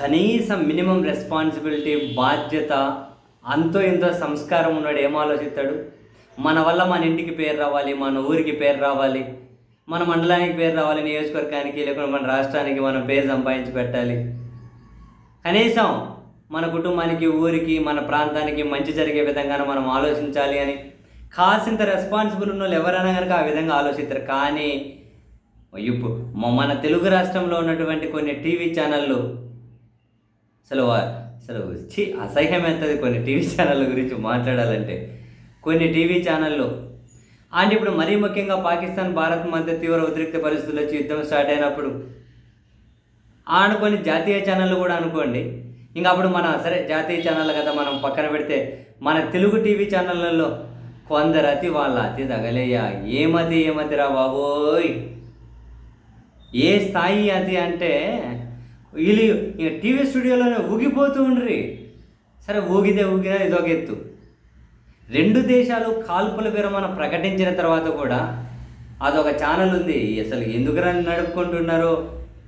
కనీసం minimum responsibility బాధ్యత అంతో ఎంతో సంస్కారం ఉన్నాడు ఏం ఆలోచిస్తాడు? మన వల్ల మన ఇంటికి పేరు రావాలి మన ఊరికి పేరు రావాలి మన మండలానికి పేరు రావాలి నియోజకవర్గానికి లేకుంటే మన రాష్ట్రానికి మనం పేరు సంపాదించి పెట్టాలి. కనీసం మన కుటుంబానికి ఊరికి మన ప్రాంతానికి మంచి జరిగే విధంగా మనం ఆలోచించాలి అని. కాసింత రెస్పాన్సిబుల్ ఉన్న వాళ్ళు ఎవరైనా కనుక ఆ విధంగా ఆలోచిస్తారు. కానీ ఇప్పుడు మన తెలుగు రాష్ట్రంలో ఉన్నటువంటి కొన్ని టీవీ ఛానళ్ళు అసలు సెలవు చి అసహ్యం ఎంతది కొన్ని టీవీ ఛానళ్ళ గురించి మాట్లాడాలంటే. కొన్ని టీవీ ఛానళ్ళు. అంటే ఇప్పుడు మరీ ముఖ్యంగా పాకిస్తాన్ భారత్ మధ్య తీవ్ర ఉద్రిక్త పరిస్థితులు వచ్చి యుద్ధం స్టార్ట్ అయినప్పుడు. ఆడ జాతీయ ఛానళ్ళు కూడా అనుకోండి. ఇంకా అప్పుడు మన సరే జాతీయ ఛానల్ కదా మనం పక్కన పెడితే మన తెలుగు టీవీ ఛానళ్ళల్లో కొందరు అతి వాళ్ళ అతి తగలేయ్యా ఏమతి ఏమతిరా బాబోయ్. ఏ స్థాయి అది అంటే వీళ్ళు ఇక టీవీ స్టూడియోలోనే ఊగిపోతూ ఉండ్రి సరే ఊగితే ఊగినా ఇదొక ఎత్తు రెండు దేశాలు కాల్పుల విరమణ ప్రకటించిన తర్వాత కూడా అదొక ఛానల్ ఉంది అసలు ఎందుకు నడుపుకుంటున్నారో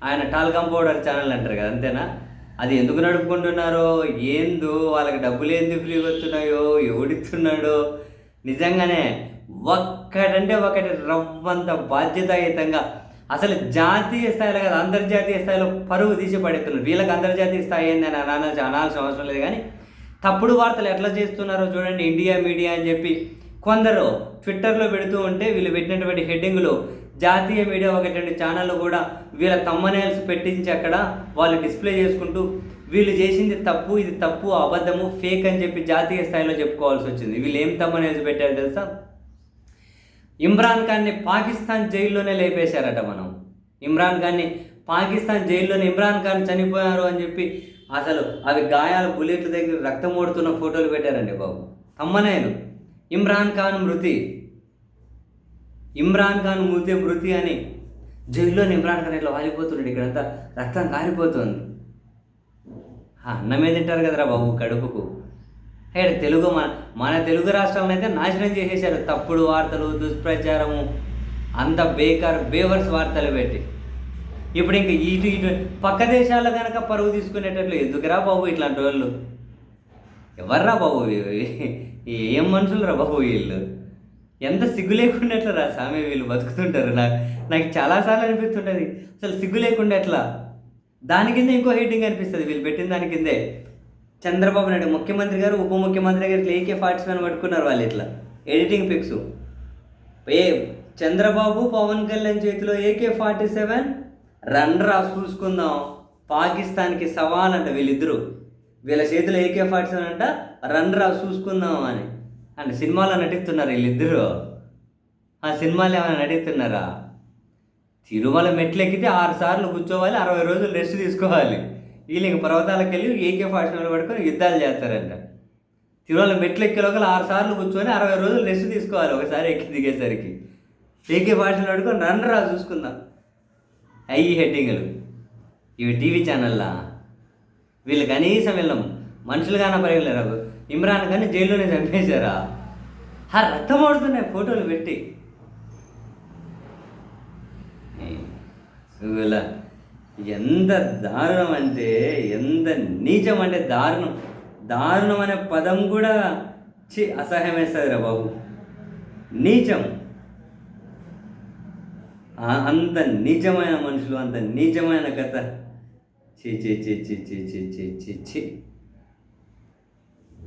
ఆయన టాల్కమ్ పౌడర్ ఛానల్ అంటారు కదా అంతేనా అది ఎందుకు నడుపుకుంటున్నారో ఏందో వాళ్ళకి డబ్బులు ఎందుకు ఫ్రీ వస్తున్నాయో ఎవడిస్తున్నాడో నిజంగానే ఒక్కటంటే ఒకటి రవ్వంత బాధ్యతాయుతంగా అసలు జాతీయ స్థాయిలో కదా అంతర్జాతీయ స్థాయిలో పరువు తీసి పడేస్తున్నారు. వీళ్ళకి అంతర్జాతీయ స్థాయి ఏందని అనాల్సిన అనాల్సిన అవసరం లేదు కానీ తప్పుడు వార్తలు ఎట్లా చేస్తున్నారో చూడండి ఇండియా మీడియా అని చెప్పి కొందరు ట్విట్టర్లో పెడుతూ ఉంటే వీళ్ళు పెట్టినటువంటి హెడ్డింగ్లు జాతీయ మీడియా ఒకటి ఛానళ్ళు కూడా వీళ్ళ తమ్మనేల్స్ పెట్టించి అక్కడ వాళ్ళు డిస్ప్లే చేసుకుంటూ వీళ్ళు చేసింది తప్పు ఇది తప్పు అబద్ధము ఫేక్ అని చెప్పి జాతీయ స్థాయిలో చెప్పుకోవాల్సి వచ్చింది. వీళ్ళు ఏం తమ్మనేల్స్ పెట్టారు తెలుసా? ఇమ్రాన్ ఖాన్ని పాకిస్తాన్ జైల్లోనే లేపేశారట మనం. ఇమ్రాన్ ఖాన్ని పాకిస్తాన్ జైల్లోనే ఇమ్రాన్ ఖాన్ చనిపోయారు అని చెప్పి అసలు అవి గాయాలు బుల్లెట్ల దగ్గర రక్తం ఓడుతున్న ఫోటోలు పెట్టారండి బాబు. అమ్మనేను ఇమ్రాన్ ఖాన్ మృతి. ఇమ్రాన్ ఖాన్ మృతి మృతి అని జైల్లోని ఇమ్రాన్ ఖాన్ ఇట్లా వాలిపోతున్నాడు? ఇక్కడంతా రక్తం కారిపోతుంది. అన్నమే తింటారు కదరా బాబు కడుపుకు. హే తెలుగు మన మన తెలుగు రాష్ట్రాలను అయితే నాశనం చేసేసారు తప్పుడు వార్తలు దుష్ప్రచారము అంత బేకార్ బేవర్స్ వార్తలు పెట్టి. ఇప్పుడు ఇంక ఇటు ఇటు పక్క దేశాల్లో కనుక పరుగు తీసుకునేటట్లు ఎందుకురా బాబు ఇట్లాంటి వాళ్ళు? ఎవర్రా బాబు ఏం మనుషులు రా బాబు వీళ్ళు? ఎంత సిగ్గు లేకుండా ఎట్లా రా సామె వీళ్ళు బతుకుతుంటారు? నాకు నాకు చాలాసార్లు అనిపిస్తుంటుంది. అసలు సిగ్గు లేకుండా ఎట్లా? దాని కింద ఇంకో హెడ్డింగ్ అనిపిస్తుంది. వీళ్ళు పెట్టిన దాని కిందే. చంద్రబాబు నాయుడు ముఖ్యమంత్రి గారు ఉప ముఖ్యమంత్రి గారు ఏకే ఫార్టీస్ సెవెన్ పట్టుకున్నారు వాళ్ళు ఇట్లా. ఎడిటింగ్ పిక్స్ ఏ చంద్రబాబు పవన్ కళ్యాణ్ చేతిలో ఏకే ఫార్టీ సెవెన్? రన్రా చూసుకుందాం. పాకిస్తాన్కి సవాల్ అంట వీళ్ళిద్దరూ. వీళ్ళ చేతిలో ఏకే ఫార్టీ సెవెన్ అంట రన్రా చూసుకుందాం అని. అంటే సినిమాలో నటిస్తున్నారు వీళ్ళిద్దరూ. ఆ సినిమాలు ఏమైనా నటిస్తున్నారా? తిరుమల మెట్లు ఎక్కితే ఆరు సార్లు కూర్చోవాలి అరవై రోజులు రెస్ట్ తీసుకోవాలి. వీళ్ళు ఇంక పర్వతాలకు వెళ్ళి ఏకే ఫార్టీ సెవెన్ యుద్ధాలు చేస్తారంట. తిరుమల మెట్లు ఎక్కే లోపల ఆరు సార్లు కూర్చొని అరవై రోజులు రెస్ట్ తీసుకోవాలి ఒకసారి ఎక్కి దిగేసరికి. ఏకే ఫార్టీ సెవెన్ పట్టుకొని రన్ రా చూసుకుందాం. అయ్యి హెడ్డింగ్లు. ఇవి టీవీ ఛానల్లా? వీళ్ళు కనీసం వెళ్ళం మనుషులుగానే పరిగెళ్ళారు ఇమ్రాన్ ఖాన్ జైల్లోనే చంపేశారా? ఆ రక్తం ఓడుతున్నాయి ఫోటోలు పెట్టి. వీళ్ళ ఎంత దారుణం అంటే ఎంత నీచం అంటే దారుణం. దారుణం అనే పదం కూడా చి అసహ్యం వేస్తుంది రా బాబు. నీచం. అంత నీచమైన మనుషులు అంత నీచమైన కథ. చి చి చి చి చి చి చి చి చి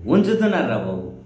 ఉంచుతున్నారు రా బాబు.